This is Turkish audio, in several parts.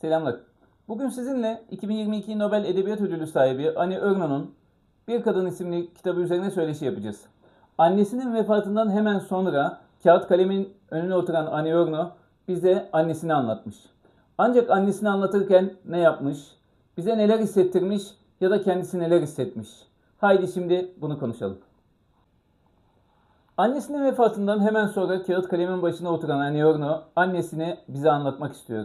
Selamlar. Bugün sizinle 2022 Nobel Edebiyat Ödülü sahibi Annie Ernaux'un Bir Kadın isimli kitabı üzerine söyleşi yapacağız. Annesinin vefatından hemen sonra kağıt kalemin önüne oturan Annie Ernaux bize annesini anlatmış. Ancak annesini anlatırken ne yapmış, bize neler hissettirmiş ya da kendisi neler hissetmiş. Haydi şimdi bunu konuşalım. Annesinin vefatından hemen sonra kağıt kalemin başına oturan Annie Ernaux annesini bize anlatmak istiyor.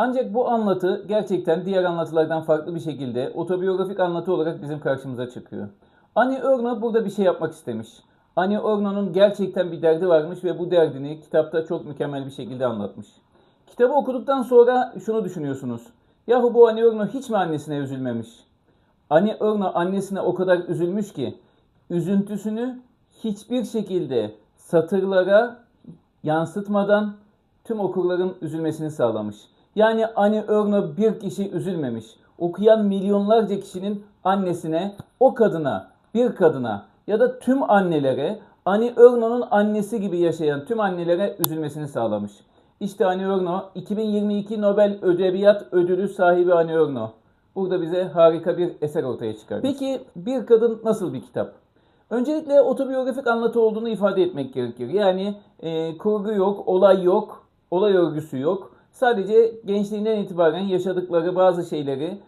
Ancak bu anlatı gerçekten diğer anlatılardan farklı bir şekilde otobiyografik anlatı olarak bizim karşımıza çıkıyor. Annie Ernaux burada bir şey yapmak istemiş. Annie Ernaux'un gerçekten bir derdi varmış ve bu derdini kitapta çok mükemmel bir şekilde anlatmış. Kitabı okuduktan sonra şunu düşünüyorsunuz. Yahu bu Annie Ernaux hiç mi annesine üzülmemiş? Annie Ernaux annesine o kadar üzülmüş ki üzüntüsünü hiçbir şekilde satırlara yansıtmadan tüm okurların üzülmesini sağlamış. Yani Annie Ernaux bir kişi üzülmemiş. Okuyan milyonlarca kişinin annesine, o kadına, bir kadına ya da tüm annelere Annie Ernaux'un annesi gibi yaşayan tüm annelere üzülmesini sağlamış. İşte Annie Ernaux 2022 Nobel Edebiyat Ödülü sahibi Annie Ernaux. Burada bize harika bir eser ortaya çıkarmış. Peki bir kadın nasıl bir kitap? Öncelikle otobiyografik anlatı olduğunu ifade etmek gerekir. Yani e, kurgu yok, olay yok, olay örgüsü yok. Sadece gençliğinden itibaren yaşadıkları bazı şeyleri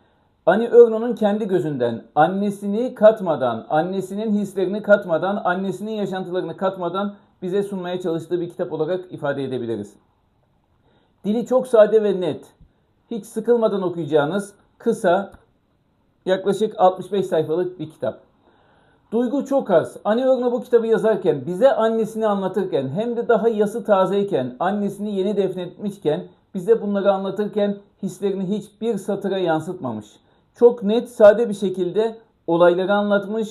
Annie Ernaux'un kendi gözünden, annesini katmadan, annesinin hislerini katmadan, annesinin yaşantılarını katmadan bize sunmaya çalıştığı bir kitap olarak ifade edebiliriz. Dili çok sade ve net. Hiç sıkılmadan okuyacağınız kısa, yaklaşık 65 sayfalık bir kitap. Duygu çok az. Annie Ernaux bu kitabı yazarken, bize annesini anlatırken, hem de daha yası tazeyken, annesini yeni defnetmişken, bize bunları anlatırken hislerini hiçbir satıra yansıtmamış. Çok net, sade bir şekilde olayları anlatmış,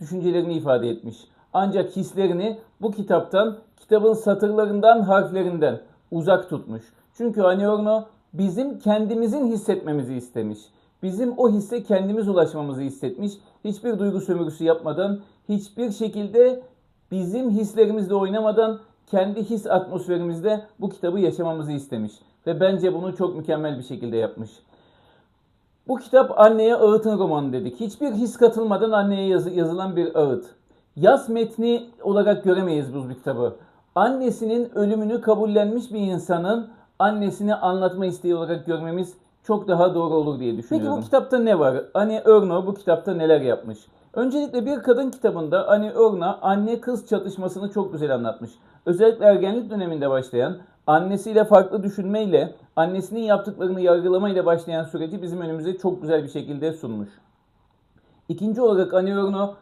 düşüncelerini ifade etmiş. Ancak hislerini bu kitaptan, kitabın satırlarından, harflerinden uzak tutmuş. Çünkü Ernaux bizim kendimizin hissetmemizi istemiş. Bizim o hisse kendimiz ulaşmamızı hissetmiş. Hiçbir duygu sömürüsü yapmadan, hiçbir şekilde bizim hislerimizle oynamadan kendi his atmosferimizde bu kitabı yaşamamızı istemiş. Ve bence bunu çok mükemmel bir şekilde yapmış. Bu kitap anneye ağıtın romanı dedik. Hiçbir his katılmadan anneye yazı- yazılan bir ağıt. Yaz metni olarak göremeyiz bu kitabı. Annesinin ölümünü kabullenmiş bir insanın annesini anlatma isteği olarak görmemiz çok daha doğru olur diye düşünüyorum. Peki bu kitapta ne var? Annie Ernaux bu kitapta neler yapmış? Öncelikle bir kadın kitabında Annie Ernaux anne kız çatışmasını çok güzel anlatmış. Özellikle ergenlik döneminde başlayan, annesiyle farklı düşünmeyle, annesinin yaptıklarını yargılamayla başlayan süreci bizim önümüze çok güzel bir şekilde sunmuş. İkinci olarak Ernaux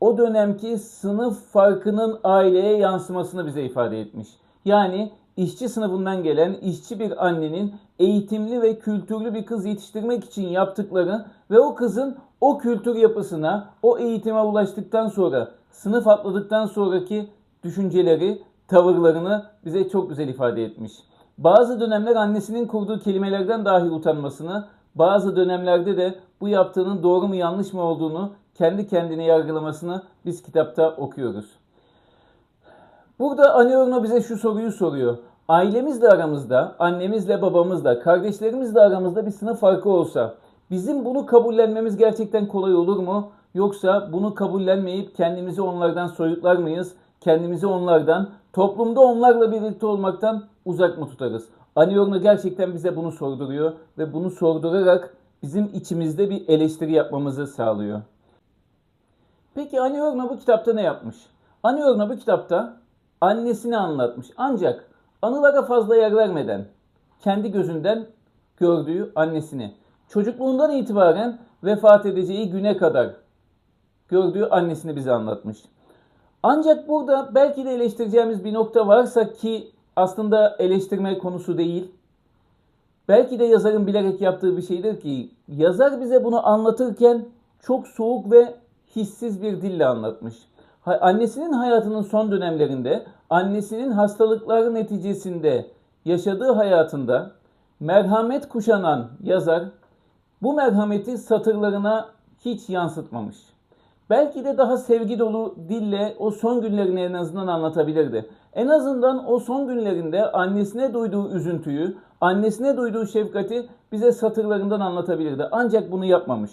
o dönemki sınıf farkının aileye yansımasını bize ifade etmiş. Yani işçi sınıfından gelen işçi bir annenin eğitimli ve kültürlü bir kız yetiştirmek için yaptıkları ve o kızın o kültür yapısına, o eğitime ulaştıktan sonra, sınıf atladıktan sonraki düşünceleri, tavırlarını bize çok güzel ifade etmiş. Bazı dönemler annesinin kurduğu kelimelerden dahi utanmasını, bazı dönemlerde de bu yaptığının doğru mu yanlış mı olduğunu kendi kendine yargılamasını biz kitapta okuyoruz. Burada Ernaux bize şu soruyu soruyor. Ailemizle aramızda, annemizle babamızla, kardeşlerimizle aramızda bir sınıf farkı olsa bizim bunu kabullenmemiz gerçekten kolay olur mu? Yoksa bunu kabullenmeyip kendimizi onlardan soyutlar mıyız? Kendimizi onlardan, toplumda onlarla birlikte olmaktan uzak mı tutarız? Annie Ernaux gerçekten bize bunu sorduruyor ve bunu sordurarak bizim içimizde bir eleştiri yapmamızı sağlıyor. Peki Annie Ernaux bu kitapta ne yapmış? Annie Ernaux bu kitapta annesini anlatmış. Ancak anılara fazla yer vermeden kendi gözünden gördüğü annesini çocukluğundan itibaren vefat edeceği güne kadar gördüğü annesini bize anlatmış. Ancak burada belki de eleştireceğimiz bir nokta varsa ki aslında eleştirme konusu değil. Belki de yazarın bilerek yaptığı bir şeydir ki yazar bize bunu anlatırken çok soğuk ve hissiz bir dille anlatmış. Annesinin hayatının son dönemlerinde, annesinin hastalıkları neticesinde yaşadığı hayatında merhamet kuşanan yazar bu merhameti satırlarına hiç yansıtmamış. Belki de daha sevgi dolu dille o son günlerini en azından anlatabilirdi. En azından o son günlerinde annesine duyduğu üzüntüyü, annesine duyduğu şefkati bize satırlarından anlatabilirdi. Ancak bunu yapmamış.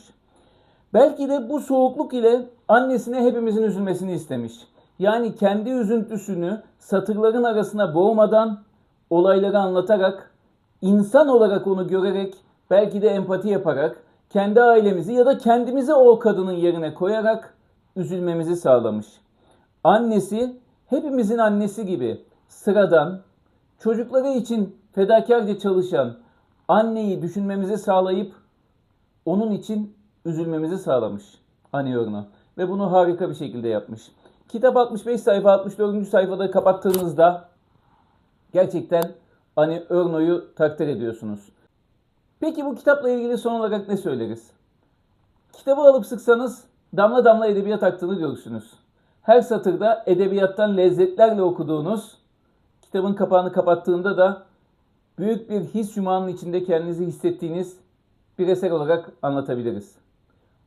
Belki de bu soğukluk ile annesine hepimizin üzülmesini istemiş. Yani kendi üzüntüsünü satırların arasına boğmadan, olayları anlatarak, insan olarak onu görerek, belki de empati yaparak, kendi ailemizi ya da kendimizi o kadının yerine koyarak üzülmemizi sağlamış. Annesi hepimizin annesi gibi sıradan, çocukları için fedakarca çalışan anneyi düşünmemizi sağlayıp onun için üzülmemizi sağlamış Anne Yorno. Ve bunu harika bir şekilde yapmış. Kitap 65 sayfa 64. sayfada kapattığınızda gerçekten Anne Örno'yu takdir ediyorsunuz. Peki bu kitapla ilgili son olarak ne söyleriz? Kitabı alıp sıksanız damla damla edebiyat aktığını görürsünüz. Her satırda edebiyattan lezzetlerle okuduğunuz, kitabın kapağını kapattığında da büyük bir his yumağının içinde kendinizi hissettiğiniz bir eser olarak anlatabiliriz.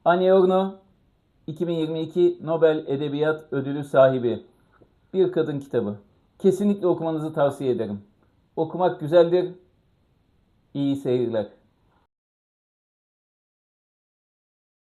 Annie Ernaux 2022 Nobel Edebiyat Ödülü sahibi bir kadın kitabı. Kesinlikle okumanızı tavsiye ederim. Okumak güzeldir. İyi seyirler.